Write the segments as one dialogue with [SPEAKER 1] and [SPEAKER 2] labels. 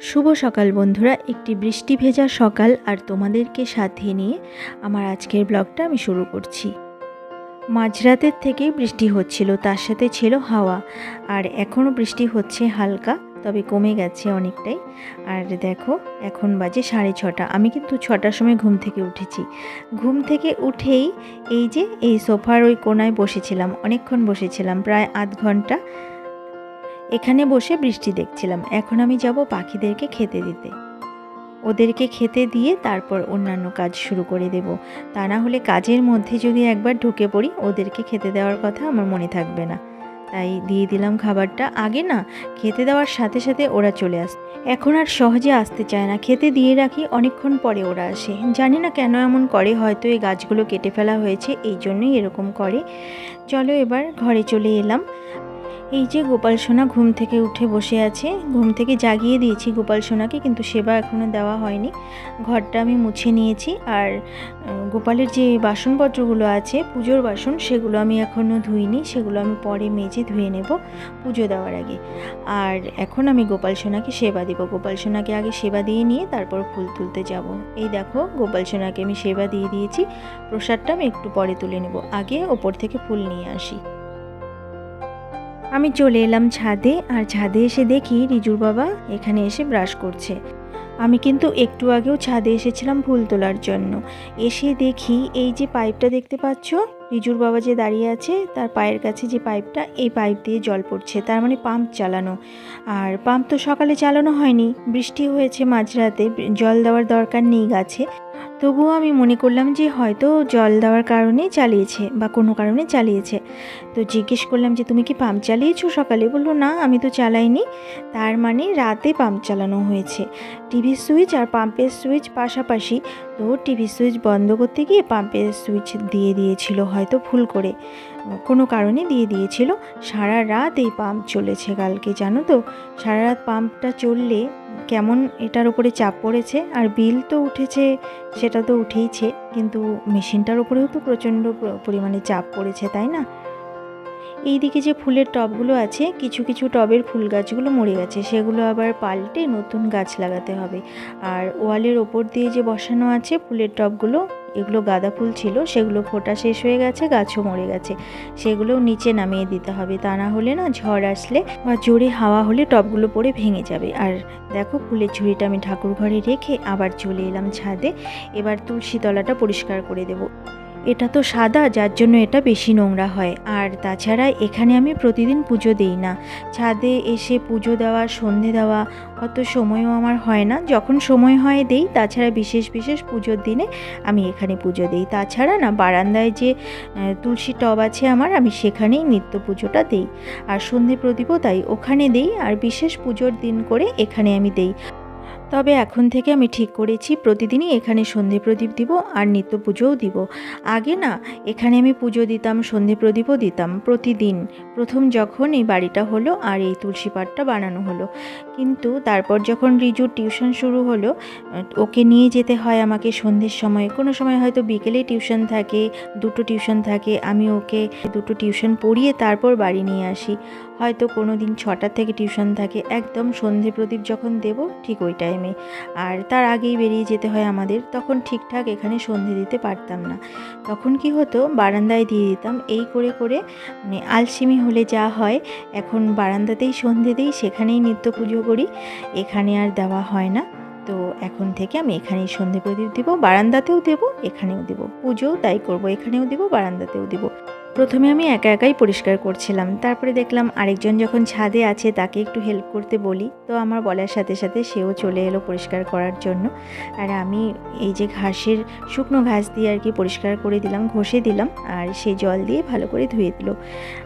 [SPEAKER 1] শুভ সকাল বন্ধুরা, একটি বৃষ্টি ভেজা সকাল আর তোমাদেরকে সাথে নিয়ে আমার আজকের ব্লগটা আমি শুরু করছি। মাঝরাতের থেকেই বৃষ্টি হচ্ছিল, তার সাথে ছিল হাওয়া আর এখনও বৃষ্টি হচ্ছে হালকা, তবে কমে গেছে অনেকটাই। আর দেখো, এখন বাজে সাড়ে ছটা। আমি কিন্তু ছটার সময় ঘুম থেকে উঠেছি। ঘুম থেকে উঠেই এই যে এই সোফার ওই কোনায় বসেছিলাম, অনেকক্ষণ বসেছিলাম, প্রায় আধ ঘণ্টা। এখানে বসে বৃষ্টি দেখছিলাম। এখন আমি যাব পাখিদেরকে খেতে দিতে। ওদেরকে খেতে দিয়ে তারপর অন্যান্য কাজ শুরু করে দেব। তা না হলে কাজের মধ্যে যদি একবার ঢুকে পড়ি, ওদেরকে খেতে দেওয়ার কথা আমার মনে থাকবে না। তাই দিয়ে দিলাম খাবারটা। আগে না, খেতে দেওয়ার সাথে সাথে ওরা চলে আসে। এখন আর সহজে আসতে চায় না। খেতে দিয়ে রাখি, অনেকক্ষণ পরে ওরা আসে। জানি না কেন এমন করে, হয়তো এই গাছগুলো কেটে ফেলা হয়েছে, এই জন্যই এরকম করে। চলো এবার ঘরে চলে এলাম। এই যে গোপাল সোনা ঘুম থেকে উঠে বসে আছে, ঘুম থেকে জাগিয়ে দিয়েছি গোপাল সোনাকে, কিন্তু সেবা এখনও দেওয়া হয়নি। ঘরটা আমি মুছে নিয়েছি আর গোপালের যে বাসনপত্রগুলো আছে, পুজোর বাসন, সেগুলো আমি এখনও ধুইনি, সেগুলো আমি পরে মেজে ধুয়ে নেব পুজো দেওয়ার আগে। আর এখন আমি গোপাল সোনাকে সেবা দিব। গোপাল সোনাকে আগে সেবা দিয়ে নিয়ে তারপর ফুল তুলতে যাব। এই দেখো, গোপাল সোনাকে আমি সেবা দিয়ে দিয়েছি। প্রসাদটা আমি একটু পরে তুলে নেব। আগে ওপর থেকে ফুল নিয়ে আসি। আমি চলে এলাম ছাদে, আর ছাদে এসে দেখি রিজুর বাবা এখানে এসে ব্রাশ করছে। আমি কিন্তু একটু আগেও ছাদে এসেছিলাম ফুল তোলার জন্য। এসে দেখি এই যে পাইপটা দেখতে পাচ্ছ, রিজুর বাবা যে দাঁড়িয়ে আছে, তার পায়ের কাছে যে পাইপটা, এই পাইপ দিয়ে জল পড়ছে, তার মানে পাম্প চালানো। আর পাম্প তো সকালে চালানো হয়নি, বৃষ্টি হয়েছে মাঝরাতে, জল দেওয়ার দরকার নেই গাছে। তবুও আমি মনে করলাম যে হয়তো জল দেওয়ার কারণে চালিয়েছে, বা কোনো কারণে চালিয়েছে। তো জিজ্ঞেস করলাম যে, তুমি কি পাম্প চালিয়েছো? সকালে বলল, না, আমি তো চালাইনি। তার মানে রাতে পাম্প চালানো হয়েছে। টিভি সুইচ আর পাম্পের সুইচ পাশাপাশি তো টিভি সুইচ বন্ধ করতে গিয়ে পাম্পের সুইচ দিয়ে দিয়েছিল, হয়তো ভুল করে। কোনো কারণে দিয়ে দিয়েছিল। সারা রাত এই পাম্প চলেছে কালকে, জানো তো? সারা রাত পাম্পটা চললে কেমন এটার উপরে চাপ পড়েছে? আর বিল তো উঠেছে, সেটা তো উঠেইছে, কিন্তু মেশিনটার উপরেও তো প্রচণ্ড পরিমাণে চাপ পড়েছে, তাই না? এইদিকে যে ফুলের টবগুলো আছে, কিছু কিছু টবের ফুল গাছগুলো মরে গেছে। সেগুলো আবার পাল্টে নতুন গাছ লাগাতে হবে। আর ওয়ালের ওপর দিয়ে যে বসানো আছে ফুলের টবগুলো, এগুলো গাঁদা ফুল ছিল, সেগুলো ফোটা শেষ হয়ে গেছে, গাছও মরে গেছে। সেগুলোও নিচে নামিয়ে দিতে হবে। তা না হলে না ঝড় আসলে বা জোরে হাওয়া হলে টবগুলো পড়ে ভেঙে যাবে। আর দেখো, ফুলের ঝুড়িটা আমি ঠাকুর ঘরে রেখে আবার চলে এলাম ছাদে। এবার তুলসী তলাটা পরিষ্কার করে দেব। এটা তো সাদা, যার জন্য এটা বেশি নোংরা হয়। আর তাছাড়া এখানে আমি প্রতিদিন পুজো দিই না। ছাদে এসে পুজো দেওয়া, সন্ধে দেওয়া অত সময়ও আমার হয় না। যখন সময় হয় দেই, তাছাড়া বিশেষ বিশেষ পুজোর দিনে আমি এখানে পুজো দিই। তাছাড়া না, বারান্দায় যে তুলসী টব আছে আমার, আমি সেখানেই নিত্য পুজোটা দিই। আর সন্ধে প্রদীপও তাই, ওখানে দেই। আর বিশেষ পুজোর দিন করে এখানে আমি দেই। তবে এখন থেকে আমি ঠিক করেছি, প্রতিদিনই এখানে সন্ধে প্রদীপ দিব আর নিত্য পুজোও দিব। আগে না, এখানে আমি পুজো দিতাম, সন্ধে প্রদীপও দিতাম, প্রতিদিন। প্রথম যখন এই বাড়িটা হলো আর এই তুলসী পাটটা বানানো হলো। কিন্তু তারপর যখন রিজুর টিউশন শুরু হলো ওকে নিয়ে যেতে হয় আমাকে সন্ধ্যের সময়। কোনো সময় হয়তো বিকেলে টিউশন থাকে, দুটো টিউশন থাকে, আমি ওকে দুটো টিউশন পড়িয়ে তারপর বাড়ি নিয়ে আসি। হয়তো কোনো দিন ছটার থেকে টিউশন থাকে, একদম সন্ধে প্রদীপ যখন দেব, ঠিক ওই টাইমে আর তার আগেই বেরিয়ে যেতে হয় আমাদের, তখন ঠিকঠাক এখানে সন্ধে দিতে পারতাম না। তখন কি হতো, বারান্দায় দিয়ে দিতাম, এই করে করে মানে আলসিমি হলে যা হয়, এখন বারান্দাতেই সন্ধে দিই, সেখানেই নিত্য পুজো করি, এখানে আর দেওয়া হয় না। তো এখন থেকে আমি এখানেই সন্ধে প্রদীপ দিব, বারান্দাতেও দেবো, এখানেও দেবো। পুজোও তাই করব, এখানেও দেবো, বারান্দাতেও দেব। প্রথমে আমি একা একাই পরিষ্কার করছিলাম। তারপরে দেখলাম আরেকজন যখন ছাদে আছে তাকে একটু হেল্প করতে বলি। তো আমার বলার সাথে সাথে সেও চলে এলো পরিষ্কার করার জন্য। আর আমি এই যে ঘাসের শুকনো ঘাস দিয়ে আর কি পরিষ্কার করে দিলাম, ঘষে দিলাম। আর সেই জল দিয়ে ভালো করে ধুয়ে দিল।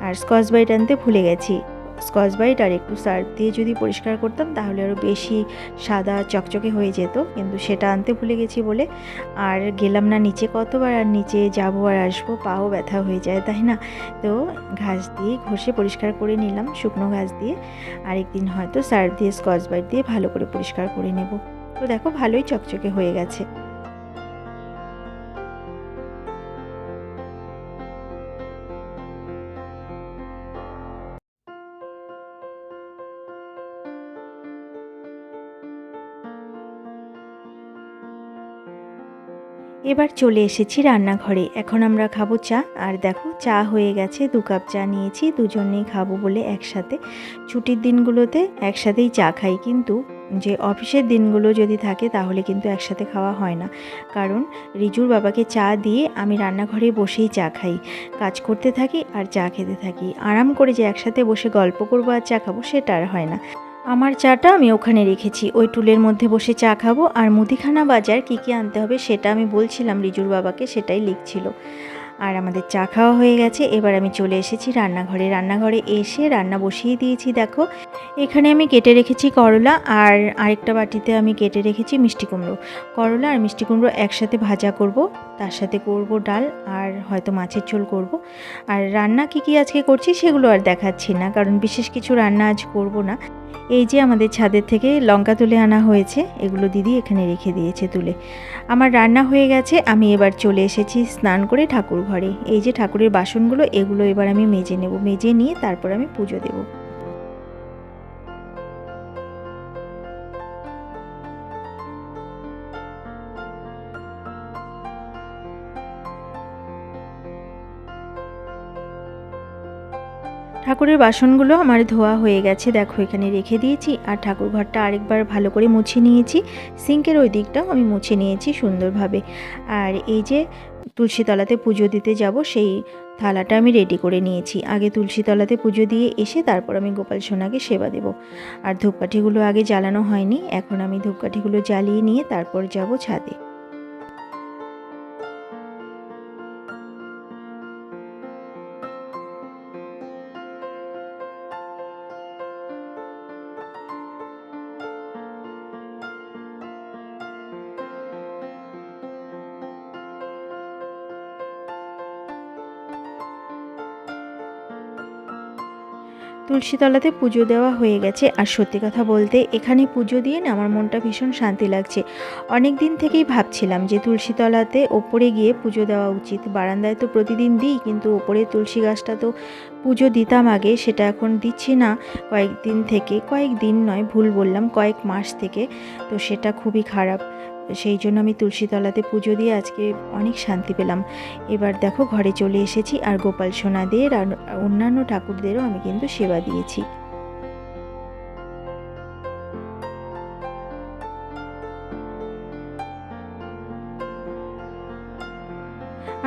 [SPEAKER 1] আর স্কচ বাইট আনতে ভুলে গেছি। স্কচ ব্রাইট আর একটু সার্ফ দিয়ে যদি পরিষ্কার করতাম, তাহলে আরও বেশি সাদা চকচকে হয়ে যেত। কিন্তু সেটা আনতে ভুলে গেছি বলে। আর গেলাম না নিচে কতবার, আর নিচে যাব আর আসব, পাও ব্যথা হয়ে যায়, তাই না? তো ঘাস দিয়ে ঘষে পরিষ্কার করে নিলাম, শুকনো ঘাস দিয়ে। আরেকদিন হয়তো সার্ফ দিয়ে স্কচ ব্রাইট দিয়ে ভালো করে পরিষ্কার করে নেব। তো দেখো ভালোই চকচকে হয়ে গেছে। এবার চলে এসেছি রান্নাঘরে। এখন আমরা খাব চা। আর দেখো, চা হয়ে গেছে। দু কাপ চা নিয়েছি। দুজনেই খাব বলে একসাথে। ছুটির দিনগুলোতে একসাথেই চা খাই। কিন্তু যে অফিসের দিনগুলো যদি থাকে, তাহলে কিন্তু একসাথে খাওয়া হয় না। কারণ রিজুর বাবাকে চা দিয়ে আমি রান্নাঘরে বসেই চা খাই। কাজ করতে থাকি আর চা খেতে থাকি। আরাম করে যে একসাথে বসে গল্প করব আর চা খাব, সেটা আর হয় না। আমার চাটা আমি ওখানে রেখেছি। ওই টুলের মধ্যে বসে চা খাব আর মুদিখানা বাজার কী কী আনতে হবে সেটা আমি বলছিলাম রিজুর বাবাকে, সেটাই লিখছিল। আর আমাদের চা খাওয়া হয়ে গেছে, এবার আমি চলে এসেছি রান্নাঘরে। রান্নাঘরে এসে রান্না বসিয়ে দিয়েছি, দেখো। এখানে আমি কেটে রেখেছি করলা আর আরেকটা বাটিতে আমি কেটে রেখেছি মিষ্টি কুমড়ো। করলা আর মিষ্টি কুমড়ো একসাথে ভাজা করব, তার সাথে করব ডাল আর হয়তো মাছের ঝোল করব। আর রান্না কী কী আজকে করছি সেগুলো আর দেখাচ্ছি না, কারণ বিশেষ কিছু রান্না আজ করব না। এই যে আমাদের ছাদের থেকে লঙ্কা তুলে আনা হয়েছে, এগুলো দিদি এখানে রেখে দিয়েছে তুলে। আমার রান্না হয়ে গেছে, আমি এবার চলে এসেছি স্নান করে ঠাকুর ঘরে। এই যে ঠাকুরের বাসনগুলো, এগুলো এবার আমি মেজে নেব। মেজে নিয়ে তারপর আমি পুজো দেবো। ঠাকুরের বাসনগুলো আমার ধোয়া হয়ে গেছে, দেখো এখানে রেখে দিয়েছি। আর ঠাকুর ঘরটা আরেকবার ভালো করে মুছে নিয়েছি। সিঙ্কের ওই দিকটাও আমি মুছে নিয়েছি সুন্দরভাবে। আর এই যে তুলসীতলাতে পুজো দিতে যাব, সেই থালাটা আমি রেডি করে নিয়েছি। আগে তুলসীতলাতে পুজো দিয়ে এসে তারপর আমি গোপাল সোনাকে সেবা দেব। আর ধূপকাঠিগুলো আগে জ্বালানো হয়নি, এখন আমি ধূপকাঠিগুলো জ্বালিয়ে নিয়ে তারপর যাব ছাদে। তুলসীতলাতে পুজো দেওয়া হয়ে গেছে। আর সত্যি কথা বলতে, এখানে পুজো দিয়ে না আমার মনটা ভীষণ শান্তি লাগছে। অনেক দিন থেকেই ভাবছিলাম যে তুলসীতলাতে ওপরে গিয়ে পুজো দেওয়া উচিত। বারান্দায় তো প্রতিদিন দিই, কিন্তু ওপরে তুলসী গাছটা তো পুজো দিতাম আগে, সেটা এখন দিচ্ছি না। কয়েকদিন থেকে কয়েক দিন নয়, ভুল বললাম, কয়েক মাস থেকে। তো সেটা খুবই খারাপ। সেই জন্য আমি তুলসীতলাতে পুজো দিয়ে আজকে অনেক শান্তি পেলাম। এবার দেখো ঘরে চলে এসেছি আর গোপাল সোনাদের আর অন্যান্য ঠাকুরদেরও আমি কিন্তু সেবা দিয়েছি।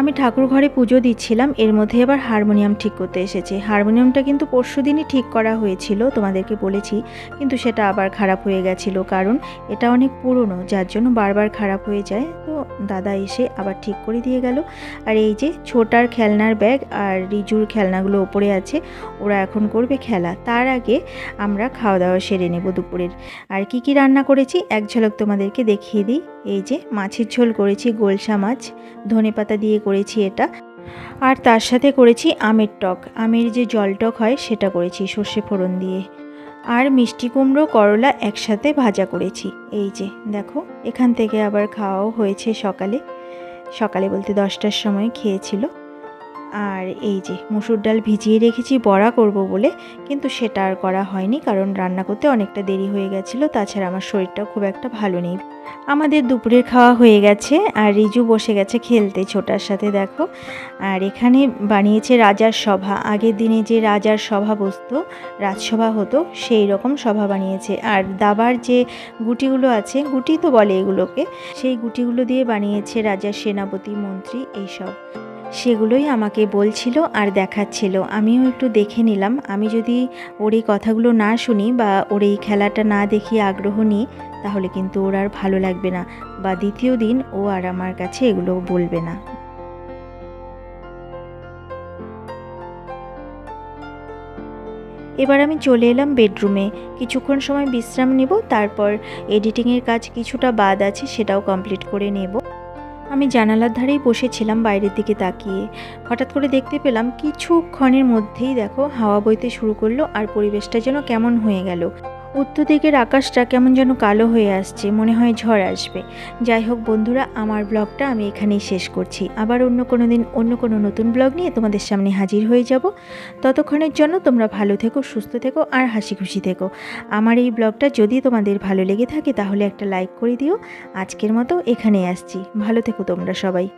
[SPEAKER 1] আমি ঠাকুর ঘরে পুজো দিচ্ছিলাম, এর মধ্যে এবার হারমোনিয়াম ঠিক করতে এসেছে। হারমোনিয়ামটা কিন্তু পরশু দিনই ঠিক করা হয়েছিল, তোমাদেরকে বলেছি, কিন্তু সেটা আবার খারাপ হয়ে গেছিল, কারণ এটা অনেক পুরনো, যার জন্য বারবার খারাপ হয়ে যায়। তো দাদা এসে আবার ঠিক করে দিয়ে গেল। আর এই যে ছোটার খেলনার ব্যাগ আর রিজুর খেলনাগুলো ওপরে আছে, ওরা এখন করবে খেলা। তার আগে আমরা খাওয়া দাওয়া সেরে নেব দুপুরের। আর কি কি রান্না করেছি, এক ঝলক তোমাদেরকে দেখিয়ে দিই। এই যে মাছের ঝোল করেছি, গোলসা মাছ ধনে পাতা দিয়ে করেছি এটা। আর তার সাথে করেছি আমের টক। আমের যে জল টক হয়, সেটা করেছি সর্ষে ফোড়ন দিয়ে। আর মিষ্টি কুমড়ো, করলা একসাথে ভাজা করেছি। এই যে, দেখো, এখান থেকে আবার খাওয়াও হয়েছে সকালে। সকালে বলতে দশটার সময় খেয়েছিল। আর এই যে মুসুর ডাল ভিজিয়ে রেখেছি বড়া করব বলে, কিন্তু সেটা আর করা হয়নি কারণ রান্না করতে অনেকটা দেরি হয়ে গেছিল, তাছাড়া আমার শরীরটাও খুব একটা ভালো নেই। আমাদের দুপুরের খাওয়া হয়ে গেছে আর রিজু বসে গেছে খেলতে ছোটার সাথে, দেখো। আর এখানে বানিয়েছে রাজার সভা। আগের দিনে যে রাজার সভা বসতো, রাজসভা হতো, সেই রকম সভা বানিয়েছে। আর দাবার যে গুটিগুলো আছে, গুটি তো বলে এগুলোকে, সেই গুটিগুলো দিয়ে বানিয়েছে রাজার সেনাপতি, মন্ত্রী, এইসব। সেগুলোই আমাকে বলছিল আর দেখাচ্ছিল। আমিও একটু দেখে নিলাম। আমি যদি ওর এই কথাগুলো না শুনি বা ওর এই খেলাটা না দেখি আগ্রহ নিই তাহলে কিন্তু ওর আর ভালো লাগবে না বা দ্বিতীয় দিন ও আর আমার কাছে এগুলো বলবে না। এবার আমি চলে এলাম বেডরুমে। কিছুক্ষণ সময় বিশ্রাম নেব, তারপর এডিটিংয়ের কাজ কিছুটা বাদ আছে, সেটাও কমপ্লিট করে নেব। আমি জানালার ধারেই বসেছিলাম বাইরের দিকে তাকিয়ে। হঠাৎ করে দেখতে পেলাম কিছুক্ষণের মধ্যেই দেখো হাওয়া বইতে শুরু করল আর পরিবেশটা যেন কেমন হয়ে গেল। উত্তর দিকের আকাশটা কেমন যেন কালো হয়ে আসছে, মনে হয় ঝড় আসবে। যাই হোক বন্ধুরা, আমার ব্লগটা আমি এখানেই শেষ করছি। আবার অন্য কোনো দিন, অন্য কোনো নতুন ব্লগ নিয়ে তোমাদের সামনে হাজির হয়ে যাব। ততক্ষণের জন্য তোমরা ভালো থেকো, সুস্থ থেকো আর হাসি খুশি থেকো। আমার এই ব্লগটা যদি তোমাদের ভালো লেগে থাকে তাহলে একটা লাইক করে দিও। আজকের মতো এখানেই আসছি। ভালো থেকো তোমরা সবাই।